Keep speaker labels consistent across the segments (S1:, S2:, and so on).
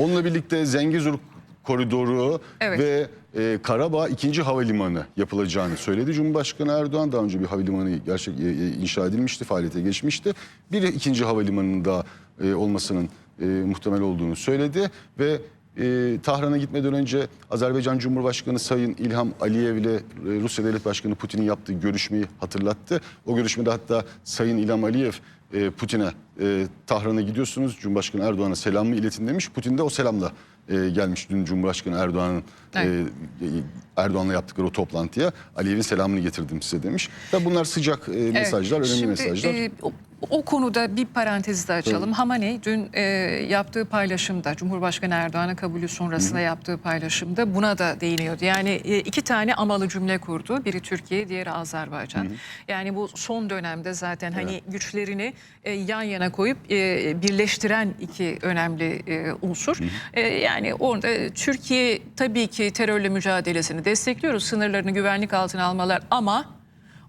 S1: Onunla birlikte Zengezur koridoru
S2: Evet.
S1: ve e, Karabağ ikinci havalimanı yapılacağını söyledi. Cumhurbaşkanı Erdoğan daha önce bir havalimanı gerçek e, e, inşa edilmişti, faaliyete geçmişti. Bir ikinci havalimanının da e, olmasının e, muhtemel olduğunu söyledi ve e, Tahran'a gitmeden önce Azerbaycan Cumhurbaşkanı Sayın İlham Aliyev ile e, Rusya Devlet Başkanı Putin'in yaptığı görüşmeyi hatırlattı. O görüşmede hatta Sayın İlham Aliyev e, Putin'e e, Tahran'a gidiyorsunuz Cumhurbaşkanı Erdoğan'a selamımı iletin demiş. Putin de o selamla e, gelmiş dün Cumhurbaşkanı Erdoğan'ın
S2: Evet.
S1: e, Erdoğan'la yaptıkları o toplantıya Aliyev'in selamını getirdim size demiş. Tabi bunlar sıcak e,
S2: Evet.
S1: mesajlar, önemli
S2: Şimdi,
S1: mesajlar.
S2: e, o, o konuda bir parantezi de açalım. Hamaney dün e, yaptığı paylaşımda, Cumhurbaşkanı Erdoğan'ın kabulü sonrasında yaptığı paylaşımda buna da değiniyordu. Yani e, iki tane amalı cümle kurdu. Biri Türkiye, diğeri Azerbaycan. Yani bu son dönemde zaten hani güçlerini e, yan yana koyup e, birleştiren iki önemli e, unsur. E, yani orada Türkiye tabii ki terörle mücadelesini destekliyoruz. Sınırlarını güvenlik altına almalar ama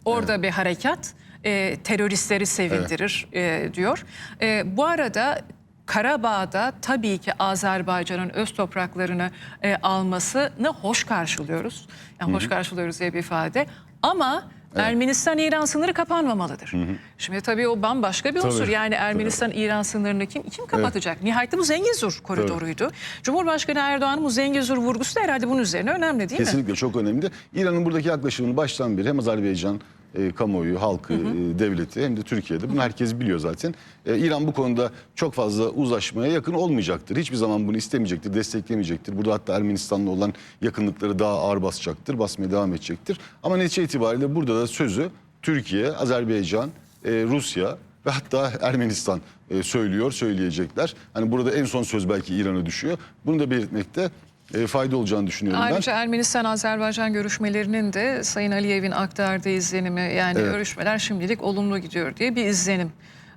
S2: Orada bir harekat e, teröristleri sevindirir e, diyor. E, bu arada Karabağ'da tabii ki Azerbaycan'ın öz topraklarını e, almasını hoş karşılıyoruz. Yani hoş karşılıyoruz diye bir ifade. Ama Ermenistan-İran sınırı kapanmamalıdır. Şimdi tabii o bambaşka bir unsur.
S1: Tabii,
S2: Yani Ermenistan-İran sınırını kim kim kapatacak? Nihayetinde bu Zengezur koridoruydu. Cumhurbaşkanı Erdoğan'ın bu Zengezur vurgusu da herhalde bunun üzerine önemli değil mi?
S1: Kesinlikle çok önemli. İran'ın buradaki yaklaşımını baştan beri hem Azerbaycan e, kamuoyu, halkı, e, devleti hem de Türkiye'de bunu herkes biliyor zaten. E, İran bu konuda çok fazla uzlaşmaya yakın olmayacaktır. Hiçbir zaman bunu istemeyecektir, desteklemeyecektir. Burada hatta Ermenistan'la olan yakınlıkları daha ağır basacaktır, basmaya devam edecektir. Ama netice itibariyle burada da sözü Türkiye, Azerbaycan, e, Rusya ve hatta Ermenistan e, söylüyor, söyleyecekler. Hani burada en son söz belki İran'a düşüyor. Bunu da belirtmekte e, fayda olacağını düşünüyorum ben.
S2: Ayrıca Ermenistan-Azerbaycan görüşmelerinin de Sayın Aliyev'in aktardığı izlenimi yani
S1: Evet.
S2: görüşmeler şimdilik olumlu gidiyor diye bir izlenim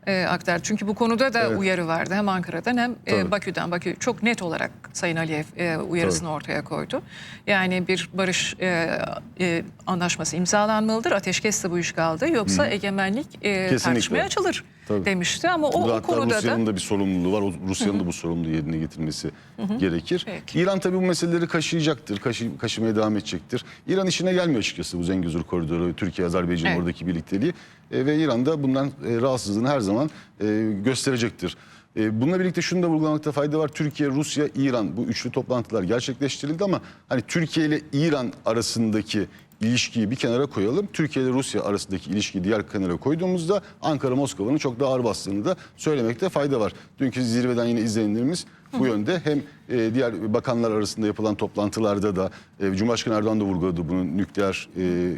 S2: e, aktardı. Çünkü bu konuda da
S1: Evet.
S2: uyarı vardı hem Ankara'dan hem e,
S1: Tabii.
S2: Bakü'den. Bakü çok net olarak Sayın Aliyev e, uyarısını ortaya koydu. Yani bir barış e, e, anlaşması imzalanmalıdır. Ateşkes de bu iş kaldı. Yoksa egemenlik e, tartışmaya açılır
S1: Tabii.
S2: demişti. Ama o,
S1: Burada
S2: o konuda
S1: Rusya'nın
S2: da...
S1: da bir sorumluluğu var. Rusya'nın da bu sorumluluğu yerine getirmesi gerekir.
S2: Peki.
S1: İran tabii bu meseleleri kaşıyacaktır, kaşı, kaşımaya devam edecektir. İran işine gelmiyor açıkçası bu Zengezur koridoru, Türkiye-Azerbaycan
S2: Evet.
S1: oradaki birlikteliği. E, ve İran da bundan e, rahatsızlığını her zaman e, gösterecektir. E, bununla birlikte şunu da vurgulamakta fayda var. Türkiye, Rusya, İran bu üçlü toplantılar gerçekleştirildi ama hani Türkiye ile İran arasındaki ilişkiyi bir kenara koyalım. Türkiye ile Rusya arasındaki ilişkiyi diğer kenara koyduğumuzda Ankara Moskova'nın çok daha ağır bastığını da söylemekte fayda var. Dünkü zirveden yine izlenimlerimiz bu yönde. Hem e, diğer bakanlar arasında yapılan toplantılarda da e, Cumhurbaşkanı Erdoğan da vurguladı bunun nükleer e,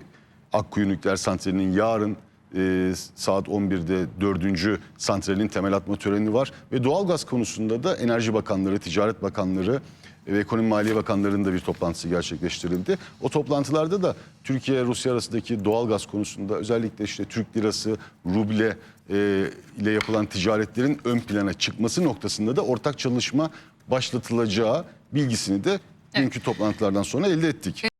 S1: Akkuyu nükleer santralinin yarın e, saat 11'de 4. santralin temel atma töreni var. Ve doğalgaz konusunda da Enerji Bakanları, Ticaret Bakanları ve Ekonomi Maliye Bakanları'nın da bir toplantısı gerçekleştirildi. O toplantılarda da Türkiye Rusya arasındaki doğalgaz konusunda özellikle işte Türk lirası, ruble e, ile yapılan ticaretlerin ön plana çıkması noktasında da ortak çalışma başlatılacağı bilgisini de dünkü toplantılardan sonra elde ettik.